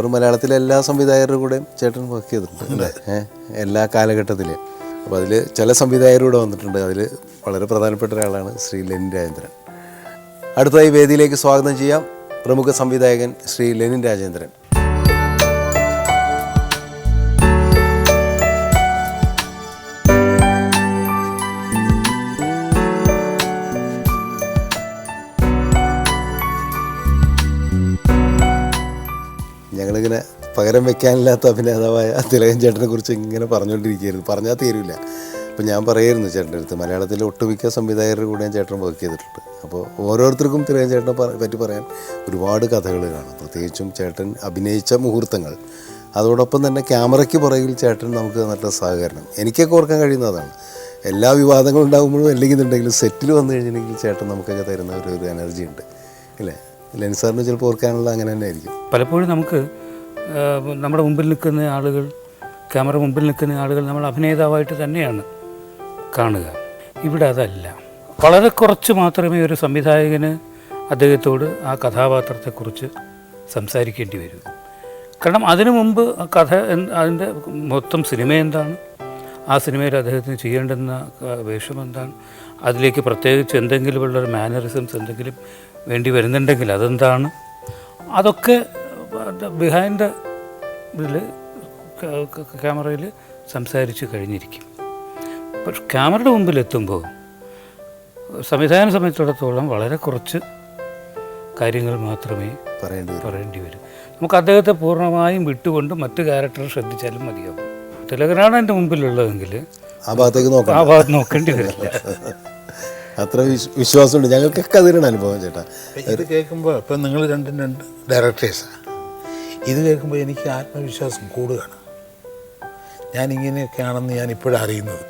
ഒരു മലയാളത്തിലെ എല്ലാ സംവിധായകരുടെ കൂടെയും ചേട്ടൻ വർക്ക് ചെയ്തിട്ടുണ്ട്. എല്ലാ കാലഘട്ടത്തിലും. അപ്പോൾ അതിൽ ചില സംവിധായകരൂടെ വന്നിട്ടുണ്ട്. അതിൽ വളരെ പ്രധാനപ്പെട്ട ഒരാളാണ് ശ്രീ ലെനിൻ രാജേന്ദ്രൻ അടുത്തതായി വേദിയിലേക്ക് സ്വാഗതം ചെയ്യാം. പ്രമുഖ സംവിധായകൻ ശ്രീ ലെനിൻ രാജേന്ദ്രൻ ഞങ്ങളിങ്ങനെ പകരം വെക്കാനില്ലാത്ത അഭിനേതാവായ തിലകൻ ചേട്ടനെ കുറിച്ച് ഇങ്ങനെ പറഞ്ഞുകൊണ്ടിരിക്കുകയായിരുന്നു. പറഞ്ഞാൽ തീരില്ല അപ്പോൾ ഞാൻ പറയായിരുന്നു ചേട്ടന്റെ അടുത്ത് മലയാളത്തിലെ ഒട്ടുമിക്ക സംവിധായകരുടെ കൂടെ ഞാൻ ചേട്ടൻ വർക്ക് ചെയ്തിട്ടുണ്ട്. അപ്പോൾ ഓരോരുത്തർക്കും തിലകൻ ചേട്ടനെ പറ്റി പറയാൻ ഒരുപാട് കഥകൾ കാണും. പ്രത്യേകിച്ചും ചേട്ടൻ അഭിനയിച്ച മുഹൂർത്തങ്ങൾ. അതോടൊപ്പം തന്നെ ക്യാമറയ്ക്ക് പുറകിൽ ചേട്ടൻ നമുക്ക് നല്ല സഹകരണം. എനിക്കൊക്കെ ഓർക്കാൻ കഴിയുന്നതാണ്. എല്ലാ വിവാദങ്ങളും ഉണ്ടാകുമ്പോഴും അല്ലെങ്കിൽ ഉണ്ടെങ്കിലും സെറ്റിൽ വന്നു കഴിഞ്ഞിട്ടുണ്ടെങ്കിൽ ചേട്ടൻ നമുക്കൊക്കെ തരുന്ന ഒരു ഒരു എനർജി ഉണ്ട്. ലെൻസാറിന് ചിലപ്പോൾ ഓർക്കാനുള്ള അങ്ങനെ തന്നെ ആയിരിക്കും. പലപ്പോഴും നമുക്ക് നമ്മുടെ മുമ്പിൽ നിൽക്കുന്ന ആളുകൾ ക്യാമറ മുമ്പിൽ നിൽക്കുന്ന ആളുകൾ നമ്മൾ അഭിനേതാവായിട്ട് തന്നെയാണ് കാണുക. ഇവിടെ അതല്ല. വളരെ കുറച്ച് മാത്രമേ ഒരു സംവിധായകന് അദ്ദേഹത്തോട് ആ കഥാപാത്രത്തെക്കുറിച്ച് സംസാരിക്കേണ്ടി വരൂ. കാരണം അതിനു മുമ്പ് കഥ അതിന്റെ മൊത്തം സിനിമ എന്താണ്? ആ സിനിമയിൽ അദ്ദേഹത്തിന് ചെയ്യേണ്ടുന്ന വേഷം എന്താണ് അതിലേക്ക് പ്രത്യേകിച്ച് എന്തെങ്കിലും ഉള്ള മാനറിസംസ് എന്തെങ്കിലും വേണ്ടി വരുന്നുണ്ടെങ്കിൽ അതെന്താണ്? അതൊക്കെ ബിഹൈൻഡ് ഇതിൽ ക്യാമറയിൽ സംസാരിച്ച് കഴിഞ്ഞിരിക്കും. പക്ഷെ ക്യാമറയുടെ മുമ്പിൽ എത്തുമ്പോൾ സംവിധാന സംബന്ധിച്ചിടത്തോളം വളരെ കുറച്ച് കാര്യങ്ങൾ മാത്രമേ പറയേണ്ടി വരും. പറയേണ്ടി വരും. നമുക്ക് അദ്ദേഹത്തെ പൂർണമായും വിട്ടുകൊണ്ട് മറ്റു ക്യാരക്ടർ ശ്രദ്ധിച്ചാലും മതിയാവും. തിലകനാണ് എന്റെ മുമ്പിലുള്ളതെങ്കിൽ ആ ഭാഗത്തേക്ക് നോക്കാം. ആ ഭാഗത്ത് നോക്കേണ്ടി വരില്ല. അത്ര വിശ്- വിശ്വാസമുണ്ട്. ഞങ്ങൾക്കൊക്കെ അതിനാണ് അനുഭവം ചേട്ടാ. ഇത് കേൾക്കുമ്പോൾ ഇപ്പം നിങ്ങൾ രണ്ടും രണ്ട് ഡയറക്ടേഴ്സാണ് ഇത് കേൾക്കുമ്പോൾ എനിക്ക് ആത്മവിശ്വാസം കൂടുകയാണ്. ഞാൻ ഇങ്ങനെയൊക്കെയാണെന്ന് ഞാൻ ഇപ്പോഴും അറിയുന്നത്.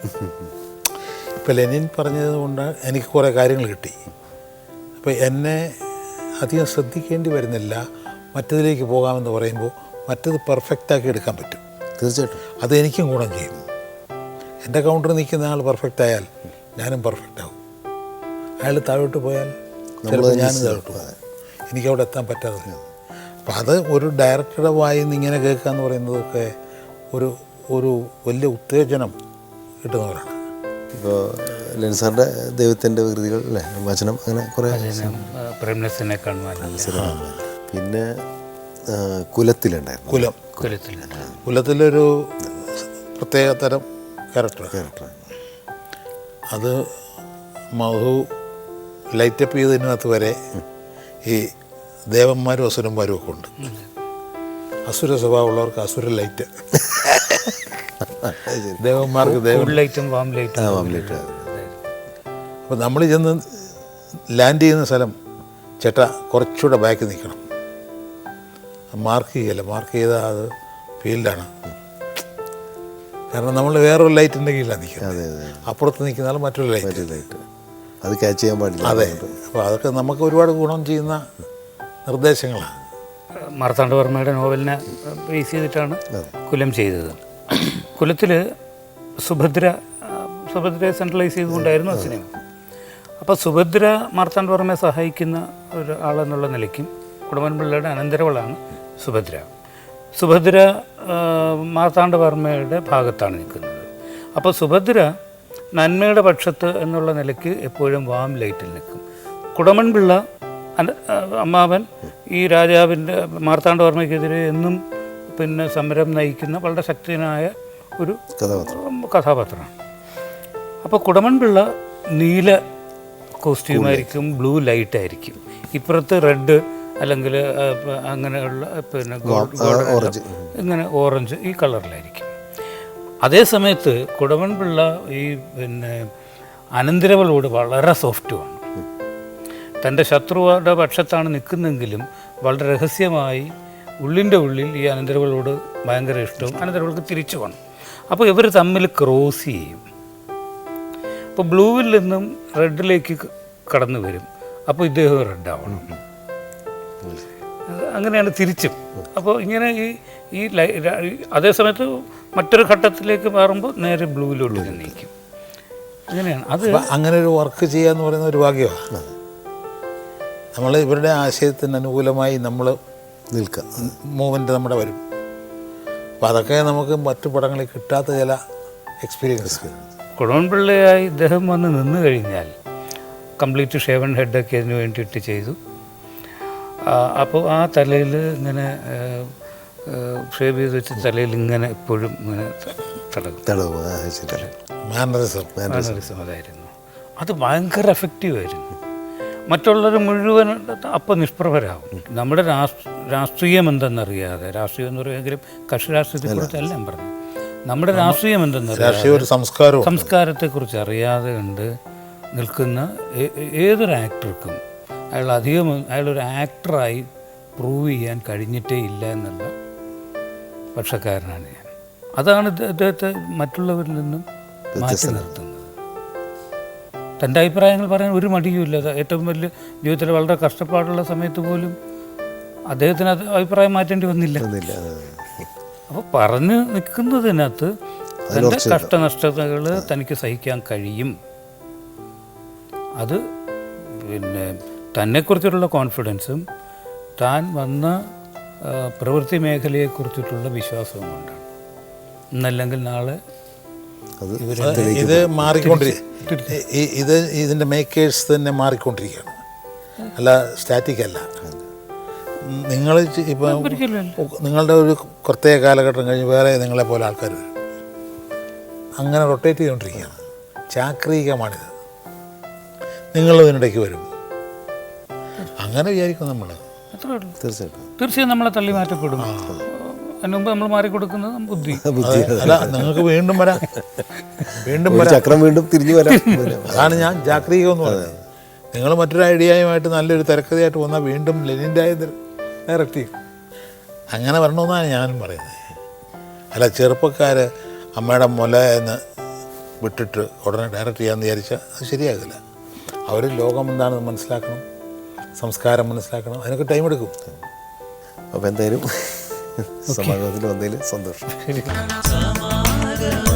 ഇപ്പം ലെനിൻ പറഞ്ഞത് കൊണ്ട് എനിക്ക് കുറേ കാര്യങ്ങൾ കിട്ടി. അപ്പോൾ എന്നെ അധികം ശ്രദ്ധിക്കേണ്ടി വരുന്നില്ല. മറ്റതിലേക്ക് പോകാമെന്ന് പറയുമ്പോൾ മറ്റത് പെർഫെക്റ്റാക്കി എടുക്കാൻ പറ്റും. തീർച്ചയായിട്ടും. അത് എനിക്കും ഗുണം ചെയ്യും. എന്റെ കൗണ്ടറിൽ നിൽക്കുന്ന ആൾ പെർഫെക്റ്റ് ആയാൽ ഞാനും പെർഫെക്റ്റ് ആവും. അയാൾ താഴോട്ട് പോയാൽ ചിലപ്പോൾ ഞാനും താഴോട്ട് പോകും. എനിക്ക് അവിടെ എത്താൻ പറ്റാതെ. അപ്പം അത് ഒരു ഡയറക്ടറുടെ വായിൽ നിന്ന് ഇങ്ങനെ കേൾക്കുക എന്ന് പറയുന്നതൊക്കെ ഒരു ഒരു വലിയ ഉത്തേജനം കിട്ടുന്നവരാണ്. ഇപ്പോൾ ലെൻസാറിന്റെ ദൈവത്തിന്റെ കൃതികൾ അല്ലേ? വചനം അങ്ങനെ കുറേ പ്രേംനസിനെ കാണുവാൻ. പിന്നെ കുലത്തിലുണ്ടായിരുന്നു. കുലം. കുലത്തിൽ. കുലത്തിലൊരു പ്രത്യേക തരം ക്യാരക്ടർ ക്യാരക്ടർ അത് മധു ലൈറ്റപ്പ് ചെയ്തതിനകത്ത് വരെ ഈ ദേവന്മാരും അസുരന്മാരും ഒക്കെ ഉണ്ട്. അസുര സ്വഭാവമുള്ളവർക്ക് അസുര ലൈറ്റ് ദേവന്മാർക്ക് ലൈറ്റും വാം ലൈറ്റും അപ്പോൾ നമ്മൾ ചെന്ന് ലാൻഡ് ചെയ്യുന്ന സ്ഥലം ചേട്ടാ കുറച്ചുകൂടെ ബാക്ക് നിൽക്കണം. മാർക്ക് ചെയ്യല്ല? മാർക്ക് ചെയ്ത അത് ഫീൽഡാണ്. കാരണം നമ്മൾ വേറൊരു ലൈറ്റ് ഉണ്ടെങ്കിലാണ് നിൽക്കുന്നത്. അപ്പുറത്ത് നിൽക്കുന്ന ആൾ മറ്റൊരു ലൈറ്റ് ലൈറ്റ് അത് ക്യാച്ച് ചെയ്യാൻ പാടില്ല. അതെ. അപ്പോൾ അതൊക്കെ നമുക്ക് ഒരുപാട് ഗുണം ചെയ്യുന്ന നിർദ്ദേശങ്ങളാണ്. മാർത്താണ്ഡവർമ്മയുടെ നോവലിനെ ബേസ് ചെയ്തിട്ടാണ് കുലം ചെയ്തത്. കുലത്തിൽ സുഭദ്ര സുഭദ്രയെ സെൻട്രലൈസ് ചെയ്തുകൊണ്ടായിരുന്നു ആ സിനിമ. അപ്പോൾ സുഭദ്ര മാർത്താണ്ഡവർമ്മയെ സഹായിക്കുന്ന ഒരാളെന്നുള്ള നിലയ്ക്കും കുടുംബൻപിള്ളയുടെ അനന്തരവളാണ് സുഭദ്ര. സുഭദ്ര മാർത്താണ്ഡവർമ്മയുടെ ഭാഗത്താണ് നിൽക്കുന്നത്. അപ്പോൾ സുഭദ്ര നന്മയുടെ പക്ഷത്ത് എന്നുള്ള നിലയ്ക്ക് എപ്പോഴും വാം ലൈറ്റിൽ നിൽക്കും. കുടമൺപിള്ള അമ്മാവൻ ഈ രാജാവിന്റെ മാർത്താണ്ഡവർമ്മയ്ക്കെതിരെ എന്നും പിന്നെ സമരം നയിക്കുന്ന വളരെ ശക്തനായ ഒരു കഥാപാത്രം. കഥാപാത്രമാണ്. അപ്പോൾ കുടമൺപിള്ള നീല കോസ്റ്റ്യൂമായിരിക്കും ബ്ലൂ ലൈറ്റ് ആയിരിക്കും ഇപ്പുറത്ത് റെഡ് അല്ലെങ്കിൽ അങ്ങനെയുള്ള പിന്നെ ഗോൾഡ്. ഇങ്ങനെ ഓറഞ്ച് ഈ കളറിലായിരിക്കും. അതേ സമയത്ത് കുടവൻ പിള്ള ഈ പിന്നെ അനന്തരവളോട് വളരെ സോഫ്റ്റുമാണ് തന്റെ ശത്രുവരുടെ പക്ഷത്താണ് നിൽക്കുന്നെങ്കിലും വളരെ രഹസ്യമായി ഉള്ളിന്റെ ഉള്ളിൽ ഈ അനന്തരവളോട് ഭയങ്കര ഇഷ്ടവും അനന്തരവൾക്ക് തിരിച്ചു വേണം അപ്പോൾ ഇവർ തമ്മിൽ ക്രോസ് ചെയ്യും. അപ്പോൾ ബ്ലൂവിൽ നിന്നും റെഡിലേക്ക് കടന്നു വരും അപ്പോൾ ഇദ്ദേഹം റെഡ് ആവണം അങ്ങനെയാണ് തിരിച്ചും. അപ്പോൾ ഇങ്ങനെ ഈ ഈ ലൈ അതേ സമയത്ത് മറ്റൊരു ഘട്ടത്തിലേക്ക് മാറുമ്പോൾ നേരെ ബ്ലൂവിലോട്ട് നീക്കും. അങ്ങനെയാണ്. അത് അങ്ങനെ ഒരു വർക്ക് ചെയ്യുക എന്ന് പറയുന്ന ഒരു ഭാഗ്യമാണ് നമ്മൾ ഇവരുടെ ആശയത്തിന് അനുകൂലമായി നമ്മൾ നിൽക്കുക മൂവ്മെന്റ് നമ്മുടെ വരും. അപ്പം അതൊക്കെ നമുക്ക് മറ്റു പടങ്ങളിൽ കിട്ടാത്ത ചില എക്സ്പീരിയൻസ് കുടവൻപിള്ളയായി ഇദ്ദേഹം വന്ന് നിന്ന് കഴിഞ്ഞാൽ കംപ്ലീറ്റ് ഷേവൻ ഹെഡൊക്കെ അതിന് വേണ്ടിയിട്ട് ചെയ്തു. അപ്പോൾ ആ തലയിൽ ഇങ്ങനെ ഷേവ് ചെയ്ത് വെച്ച് തലയിൽ ഇങ്ങനെ എപ്പോഴും ഇങ്ങനെ തടവ്. മാനറിസം അതായിരുന്നു. അത് ഭയങ്കര എഫക്റ്റീവ് ആയിരുന്നു. മറ്റുള്ളവർ മുഴുവൻ അപ്പം നിഷ്പ്രഭരാകും. നമ്മുടെ രാഷ്ട്ര രാഷ്ട്രീയം എന്തെന്നറിയാതെ രാഷ്ട്രീയം എന്ന് പറയുമെങ്കിലും കക്ഷി രാഷ്ട്രീയത്തെക്കുറിച്ചല്ല ഞാൻ പറഞ്ഞു നമ്മുടെ രാഷ്ട്രീയം എന്തെന്നറിയാതെ സംസ്കാരത്തെക്കുറിച്ച് അറിയാതെ കണ്ട് നിൽക്കുന്ന ഏതൊരു ആക്ടർക്കും അയാൾ അധികം അയാളൊരു ആക്ടറായി പ്രൂവ് ചെയ്യാൻ കഴിഞ്ഞിട്ടേ ഇല്ല എന്നുള്ള പക്ഷക്കാരനാണ് ഞാൻ. അതാണ് അദ്ദേഹത്തെ മറ്റുള്ളവരിൽ നിന്നും മാറ്റി നിർത്തുന്നത്. തന്റെ അഭിപ്രായങ്ങൾ പറയാൻ ഒരു മടിയുമില്ല ഏറ്റവും വലിയ ജീവിതത്തിൽ വളരെ കഷ്ടപ്പാടുള്ള സമയത്ത് പോലും അദ്ദേഹത്തിന് അത് അഭിപ്രായം മാറ്റേണ്ടി വന്നില്ല. അപ്പോൾ പറഞ്ഞ് നിൽക്കുന്നതിനകത്ത് തന്റെ കഷ്ടനഷ്ടതകൾ തനിക്ക് സഹിക്കാൻ കഴിയും. അത് പിന്നെ തന്നെക്കുറിച്ചിട്ടുള്ള കോൺഫിഡൻസും താൻ വന്ന പ്രവൃത്തി മേഖലയെക്കുറിച്ചിട്ടുള്ള വിശ്വാസവും കൊണ്ടാണ് ഇന്നല്ലെങ്കിൽ നാളെ ഇത് മാറിക്കൊണ്ടിരിക്കും ഇത് ഇതിന്റെ മേക്കേഴ്സ് തന്നെ മാറിക്കൊണ്ടിരിക്കുകയാണ്. അല്ല സ്റ്റാറ്റിക് അല്ല. നിങ്ങൾ ഇപ്പം നിങ്ങളുടെ ഒരു പ്രത്യേക കാലഘട്ടം കഴിഞ്ഞ് വേറെ നിങ്ങളെ പോലെ ആൾക്കാർ വരും. അങ്ങനെ റൊട്ടേറ്റ് ചെയ്തുകൊണ്ടിരിക്കുകയാണ്. ചാക്രീകമാണിത്. നിങ്ങൾ ഇതിനിടയ്ക്ക് വരും. അങ്ങനെ വിചാരിക്കും നമ്മൾ അത്രേ ഉള്ളൂ. തീർച്ചയായിട്ടും. തീർച്ചയായും നമ്മളെ തള്ളി മാറ്റപ്പെടും. അതിന് മുമ്പ് നമ്മൾ മാറിക്കൊടുക്കുന്നത് ബുദ്ധി. ബുദ്ധി. അല്ല നിങ്ങൾക്ക് വീണ്ടും വരാം. വീണ്ടും വരാം. ചക്രം വീണ്ടും തിരിഞ്ഞു വരാം. അതാണ് ഞാൻ ജാഗ്രത എന്ന് പറയുന്നത്. നിങ്ങൾ മറ്റൊരു ഐഡിയയുമായിട്ട് നല്ലൊരു തിരക്കഥയായിട്ട് വന്നാൽ വീണ്ടും ലെനിന്റെ ഡയറക്റ്റ് ചെയ്യും. അങ്ങനെ വരണമെന്നാണ് ഞാനും പറയുന്നത്. അല്ല ചെറുപ്പക്കാർ അമ്മയുടെ മുല എന്ന് വിട്ടിട്ട് ഉടനെ ഡയറക്റ്റ് ചെയ്യാമെന്ന് വിചാരിച്ചാൽ അത് ശരിയാകില്ല. അവർ ലോകം എന്താണെന്ന് മനസ്സിലാക്കണം. സംസ്കാരം മനസ്സിലാക്കണം. അതിനൊക്കെ ടൈം എടുക്കും. അപ്പോൾ എന്തായാലും സമാഗമത്തിൽ വന്നതിൽ സന്തോഷം.